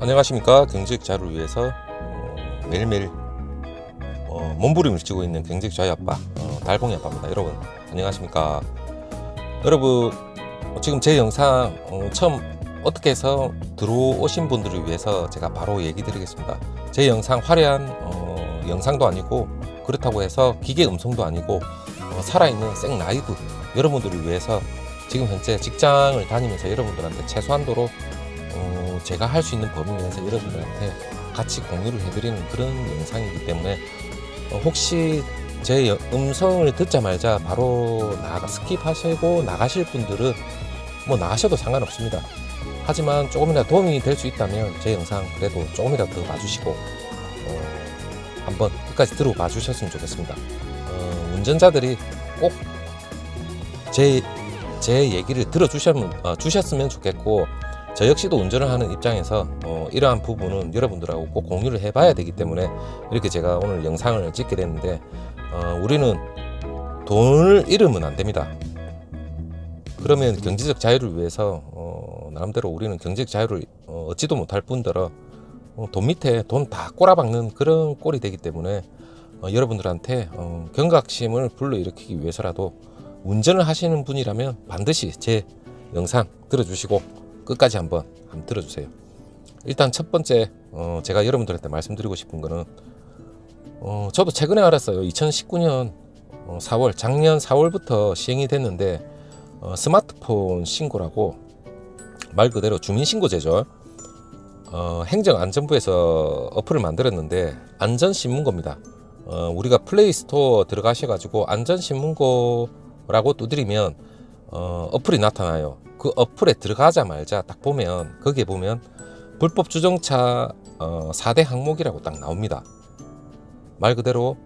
안녕하십니까? 경제적 자유를 위해서 어, 매일매일 어, 몸부림을 치고 있는 경제적 자유 아빠 어, 달봉이 아빠입니다. 여러분 안녕하십니까? 여러분 어, 지금 제 영상 어, 처음 어떻게 해서 들어오신 분들을 위해서 제가 바로 얘기 드리겠습니다. 제 영상 화려한 어, 영상도 아니고 그렇다고 해서 기계 음성도 아니고 어, 살아있는 생 라이브 여러분들을 위해서 지금 현재 직장을 다니면서 여러분들한테 최소한도로 어, 제가 할 수 있는 범위 내에서 여러분들한테 같이 공유를 해드리는 그런 영상이기 때문에 어, 혹시 제 여- 음성을 듣자마자 바로 나가 스킵하시고 나가실 분들은 뭐 나가셔도 상관없습니다. 하지만 조금이라도 도움이 될 수 있다면 제 영상 그래도 조금이라도 더 봐주시고 어, 한번 끝까지 들어봐 주셨으면 좋겠습니다. 어, 운전자들이 꼭 제 제 얘기를 들어주셨으면 어, 주셨으면 좋겠고 저 역시도 운전을 하는 입장에서 어, 이러한 부분은 여러분들하고 꼭 공유를 해봐야 되기 때문에 이렇게 제가 오늘 영상을 찍게 됐는데 어, 우리는 돈을 잃으면 안 됩니다. 그러면 경제적 자유를 위해서 어, 나름대로 우리는 경제적 자유를 어, 얻지도 못할 뿐더러 어, 돈 밑에 돈 다 꼬라박는 그런 꼴이 되기 때문에 어, 여러분들한테 어, 경각심을 불러일으키기 위해서라도 운전을 하시는 분이라면 반드시 제 영상 들어주시고 끝까지 한번 한번 들어주세요. 일단 첫 번째 어, 제가 여러분들한테 말씀드리고 싶은 거는 어, 저도 최근에 알았어요. 2019년 어, 4월 작년 4월부터 시행이 됐는데 어, 스마트폰 신고라고 말 그대로 주민신고제죠. 어, 행정안전부에서 어플을 만들었는데 안전신문고입니다. 어, 우리가 플레이스토어 들어가셔가지고 안전신문고라고 두드리면 어, 어플이 나타나요. 그 어플에 들어가자마자 딱 보면 거기에 보면 불법 주정차 어, 4대 항목이라고 딱 나옵니다. 말 그대로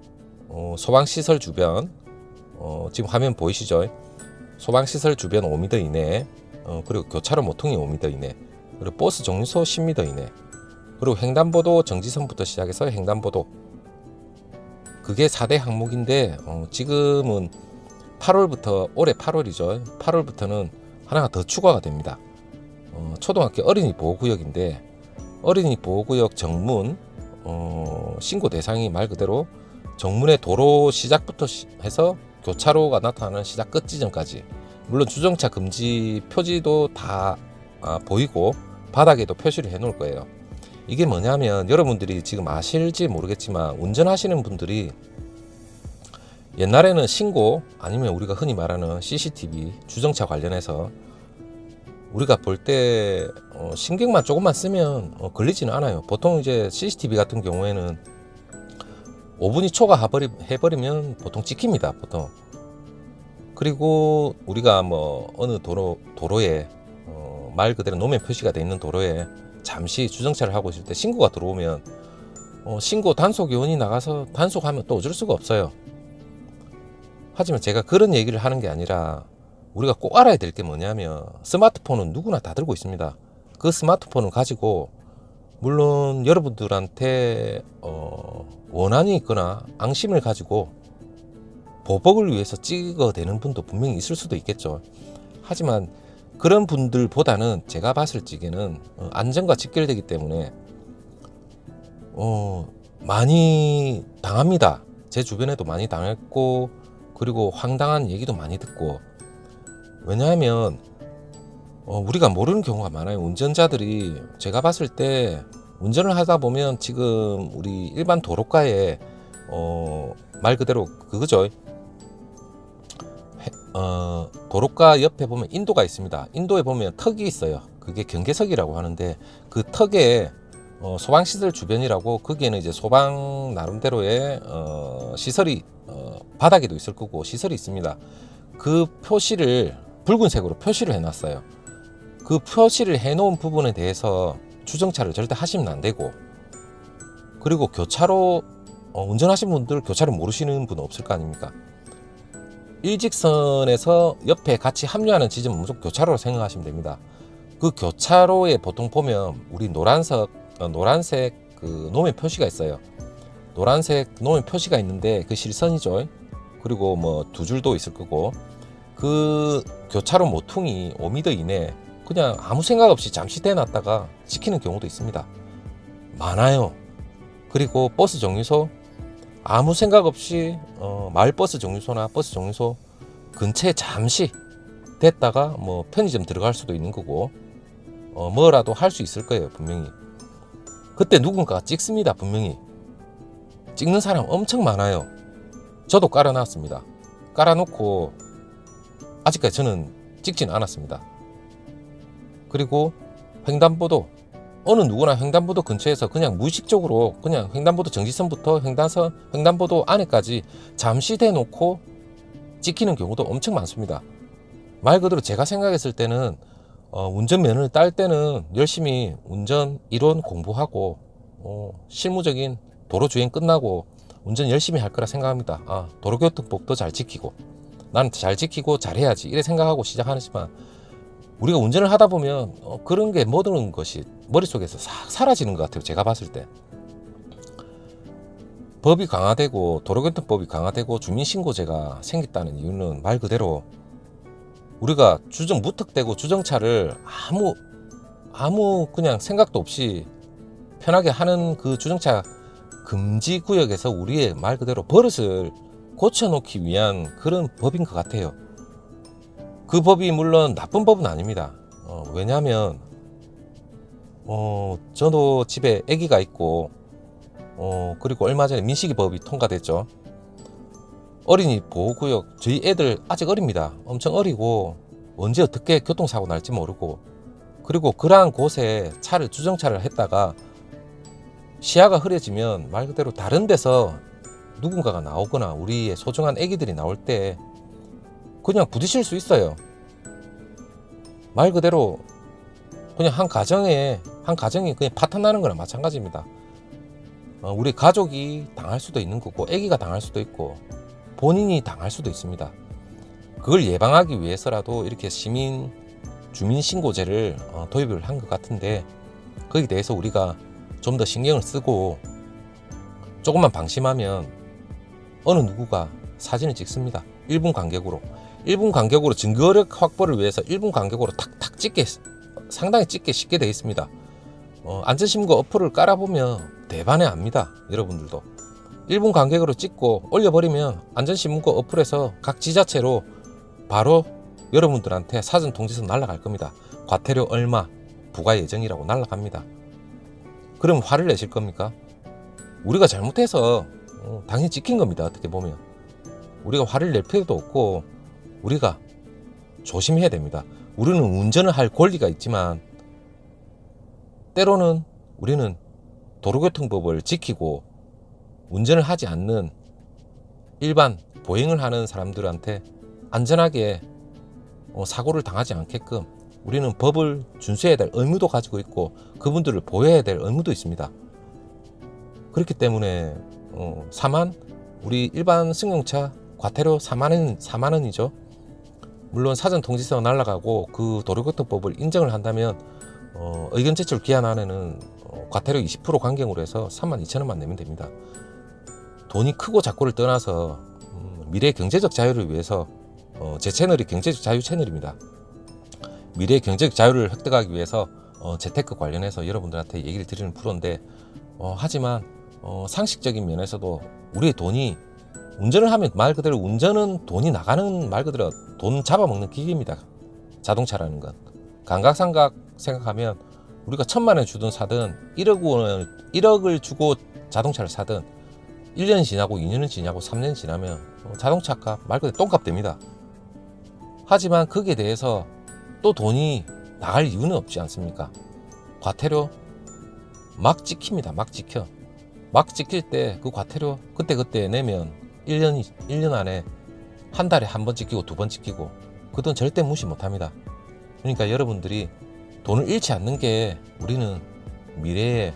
어, 소방시설 주변 어, 지금 화면 보이시죠? 소방시설 주변 5m 이내 어, 그리고 교차로 모퉁이 5m 이내 그리고 버스 정류소 10m 이내 그리고 횡단보도 정지선부터 시작해서 횡단보도 그게 4대 항목인데 어, 지금은 8월부터 올해 8월이죠. 8월부터는 하나가 더 추가가 됩니다. 어, 초등학교 어린이 보호구역인데 어린이 보호구역 정문 어, 신고 대상이 말 그대로 정문의 도로 시작부터 시- 해서 교차로가 나타나는 시작 끝 지점까지 물론 주정차 금지 표지도 다 아, 보이고 바닥에도 표시를 해 놓을 거예요. 이게 뭐냐면 여러분들이 지금 아실지 모르겠지만 운전하시는 분들이 옛날에는 신고 아니면 우리가 흔히 말하는 CCTV 주정차 관련해서 우리가 볼때 어, 신경만 조금만 쓰면 어, 걸리지는 않아요. 보통 이제 CCTV 같은 경우에는 5분이 초과해버리, 해버리면 보통 찍힙니다. 보통. 그리고 우리가 뭐 어느 도로 도로에 어, 말 그대로 노면 표시가 돼 있는 도로에 잠시 주정차를 하고 있을 때 신고가 들어오면 어, 신고 단속 요원이 나가서 단속하면 또 어쩔 수가 없어요. 하지만 제가 그런 얘기를 하는 게 아니라 우리가 꼭 알아야 될 게 뭐냐면 스마트폰은 누구나 다 들고 있습니다. 그 스마트폰을 가지고 물론 여러분들한테 어, 원한이 있거나 앙심을 가지고 보복을 위해서 찍어대는 분도 분명히 있을 수도 있겠죠. 하지만 그런 분들보다는 제가 봤을 적에는 어, 안전과 직결되기 때문에 어, 많이 당합니다. 제 주변에도 많이 당했고 그리고 황당한 얘기도 많이 듣고 왜냐하면 어, 우리가 모르는 경우가 많아요. 운전자들이 제가 봤을 때 운전을 하다 보면 지금 우리 일반 도로가에 어, 말 그대로 그거죠. 해- 어, 도로가 옆에 보면 인도가 있습니다. 인도에 보면 턱이 있어요. 그게 경계석이라고 하는데 그 턱에 어, 소방시설 주변이라고 거기에는 이제 소방 나름대로의 어, 시설이 어, 바닥에도 있을 거고 시설이 있습니다. 그 표시를 붉은색으로 표시를 해놨어요. 그 표시를 해놓은 부분에 대해서 주정차를 절대 하시면 안 되고 그리고 교차로 어, 운전하신 분들 교차로 모르시는 분 없을 거 아닙니까? 일직선에서 옆에 같이 합류하는 지점은 무조건 교차로로 생각하시면 됩니다. 그 교차로에 보통 보면 우리 노란색 어, 노란색 그 노면 표시가 있어요. 노란색 노면 표시가 있는데 그 실선이죠. 그리고 뭐 두 줄도 있을 거고 그 교차로 모퉁이 5m 이내 그냥 아무 생각 없이 잠시 대놨다가 지키는 경우도 있습니다. 많아요. 그리고 버스 정류소 아무 생각 없이 어, 마을 버스 정류소나 버스 정류소 근처에 잠시 됐다가 뭐 편의점 들어갈 수도 있는 거고 어, 뭐라도 할 수 있을 거예요 분명히. 그때 누군가가 찍습니다 분명히. 찍는 사람 엄청 많아요. 저도 깔아놨습니다. 깔아놓고 아직까지 저는 찍지는 않았습니다. 그리고 횡단보도 어느 누구나 횡단보도 근처에서 그냥 무의식적으로 그냥 횡단보도 정지선부터 횡단선 횡단보도 안에까지 잠시 대놓고 찍히는 경우도 엄청 많습니다. 말 그대로 제가 생각했을 때는 어, 운전면허를 딸 때는 열심히 운전 이론 공부하고 어, 실무적인 도로 주행 끝나고 운전 열심히 할 거라 생각합니다. 아, 도로교통법도 잘 지키고 나는 잘 지키고 잘해야지 이래 생각하고 시작하지만 우리가 운전을 하다 보면 어, 그런 게 모든 것이 머릿속에서 싹 사라지는 것 같아요. 제가 봤을 때. 법이 강화되고 도로교통법이 강화되고 주민신고제가 생겼다는 이유는 말 그대로 우리가 주정 무턱대고 주정차를 아무 아무 그냥 생각도 없이 편하게 하는 그 주정차 금지 구역에서 우리의 말 그대로 버릇을 고쳐놓기 위한 그런 법인 것 같아요. 그 법이 물론 나쁜 법은 아닙니다. 어, 왜냐하면 어, 저도 집에 아기가 있고 어, 그리고 얼마 전에 민식이 법이 통과됐죠. 어린이 보호구역 저희 애들 아직 어립니다. 엄청 어리고 언제 어떻게 교통사고 날지 모르고 그리고 그러한 곳에 차를 주정차를 했다가 시야가 흐려지면 말 그대로 다른 데서 누군가가 나오거나 우리의 소중한 애기들이 나올 때 그냥 부딪힐 수 있어요. 말 그대로 그냥 한 가정에 한 가정이 그냥 파탄 나는 거나 마찬가지입니다. 어, 우리 가족이 당할 수도 있는 거고 아기가 당할 수도 있고 본인이 당할 수도 있습니다. 그걸 예방하기 위해서라도 이렇게 시민 주민 신고제를 어, 도입을 한 것 같은데 거기에 대해서 우리가 좀 더 신경을 쓰고 조금만 방심하면 어느 누구가 사진을 찍습니다. 1분 간격으로 1분 간격으로 증거력 확보를 위해서 1분 간격으로 탁탁 찍게 상당히 찍게 쉽게 되어 있습니다. 어, 안전신고 어플을 깔아보면 대반에 압니다. 여러분들도 1분 간격으로 찍고 올려버리면 안전신고 어플에서 각 지자체로 바로 여러분들한테 사전 통지서 날라갈 겁니다. 과태료 얼마 부과 예정이라고 날라갑니다. 그럼 화를 내실 겁니까? 우리가 잘못해서 어, 당연히 찍힌 겁니다. 어떻게 보면 우리가 화를 낼 필요도 없고 우리가 조심해야 됩니다. 우리는 운전을 할 권리가 있지만 때로는 우리는 도로교통법을 지키고 운전을 하지 않는 일반 보행을 하는 사람들한테 안전하게 어, 사고를 당하지 않게끔 우리는 법을 준수해야 될 의무도 가지고 있고 그분들을 보호해야 될 의무도 있습니다. 그렇기 때문에 어, 4만 우리 일반 승용차 과태료 4만 원 4만 원이죠. 물론 사전 통지서 날라가고 그 도로교통법을 인정을 한다면 어, 의견 제출 기한 안에는 어, 과태료 20% 강경으로 해서 3만 2천 원만 내면 됩니다. 돈이 크고 작고를 떠나서 음, 미래 경제적 자유를 위해서 어, 제 채널이 경제적 자유 채널입니다. 미래 경제적 자유를 획득하기 위해서 어, 재테크 관련해서 여러분들한테 얘기를 드리는 프로인데 어, 하지만 어, 상식적인 면에서도 우리의 돈이 운전을 하면 말 그대로 운전은 돈이 나가는 말 그대로 돈 잡아먹는 기계입니다. 자동차라는 건 감각상각 생각하면 우리가 천만 원 주든 사든 1억 원을 1억을 주고 자동차를 사든 1년 지나고 2년은 지나고 3년 지나면 어, 자동차 값 말 그대로 똥값 됩니다. 하지만 거기에 대해서 또 돈이 나갈 이유는 없지 않습니까? 과태료 막 찍힙니다. 막 찍혀. 막 찍힐 때 그 과태료 그때그때 내면 1년, 1년 안에 한 달에 한 번 찍히고 두 번 찍히고 그 돈 절대 무시 못 합니다. 그러니까 여러분들이 돈을 잃지 않는 게 우리는 미래의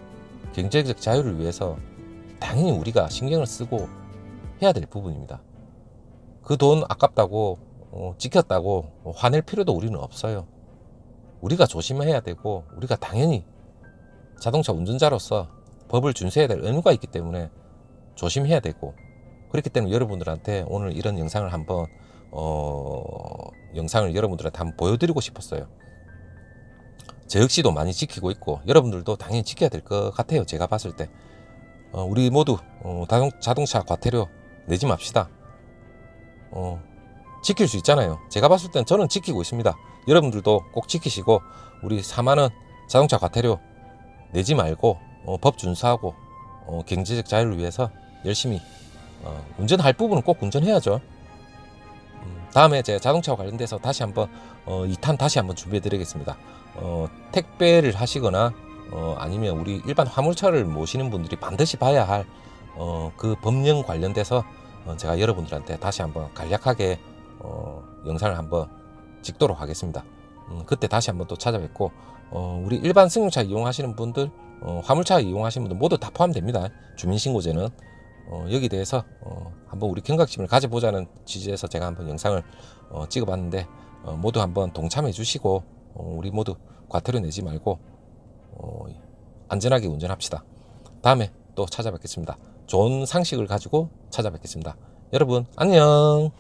경제적 자유를 위해서 당연히 우리가 신경을 쓰고 해야 될 부분입니다. 그 돈 아깝다고 어, 찍혔다고 화낼 필요도 우리는 없어요. 우리가 조심해야 되고 우리가 당연히 자동차 운전자로서 법을 준수해야 될 의무가 있기 때문에 조심해야 되고 그렇기 때문에 여러분들한테 오늘 이런 영상을 한번 어, 영상을 여러분들한테 한번 보여드리고 싶었어요. 저 역시도 많이 지키고 있고 여러분들도 당연히 지켜야 될 것 같아요. 제가 봤을 때 어, 우리 모두 어, 자동, 자동차 과태료 내지 맙시다. 어, 지킬 수 있잖아요. 제가 봤을 땐 저는 지키고 있습니다. 여러분들도 꼭 지키시고 우리 4만 원 자동차 과태료 내지 말고 어, 법 준수하고 어, 경제적 자유를 위해서 열심히 어, 운전할 부분은 꼭 운전해야죠. 음, 다음에 제 자동차와 관련돼서 다시 한번 어, 2탄 다시 한번 준비해드리겠습니다. 어, 택배를 하시거나 어, 아니면 우리 일반 화물차를 모시는 분들이 반드시 봐야 할 어, 그 법령 관련돼서 어, 제가 여러분들한테 다시 한번 간략하게 어, 영상을 한번 찍도록 하겠습니다. 음, 그때 다시 한번 또 찾아뵙고 어, 우리 일반 승용차 이용하시는 분들, 어, 화물차 이용하시는 분들 모두 다 포함됩니다. 주민신고제는 어, 여기 대해서 어, 한번 우리 경각심을 가져보자는 취지에서 제가 한번 영상을 어, 찍어봤는데 어, 모두 한번 동참해 주시고 어, 우리 모두 과태료 내지 말고 어, 안전하게 운전합시다. 다음에 또 찾아뵙겠습니다. 좋은 상식을 가지고 찾아뵙겠습니다. 여러분 안녕.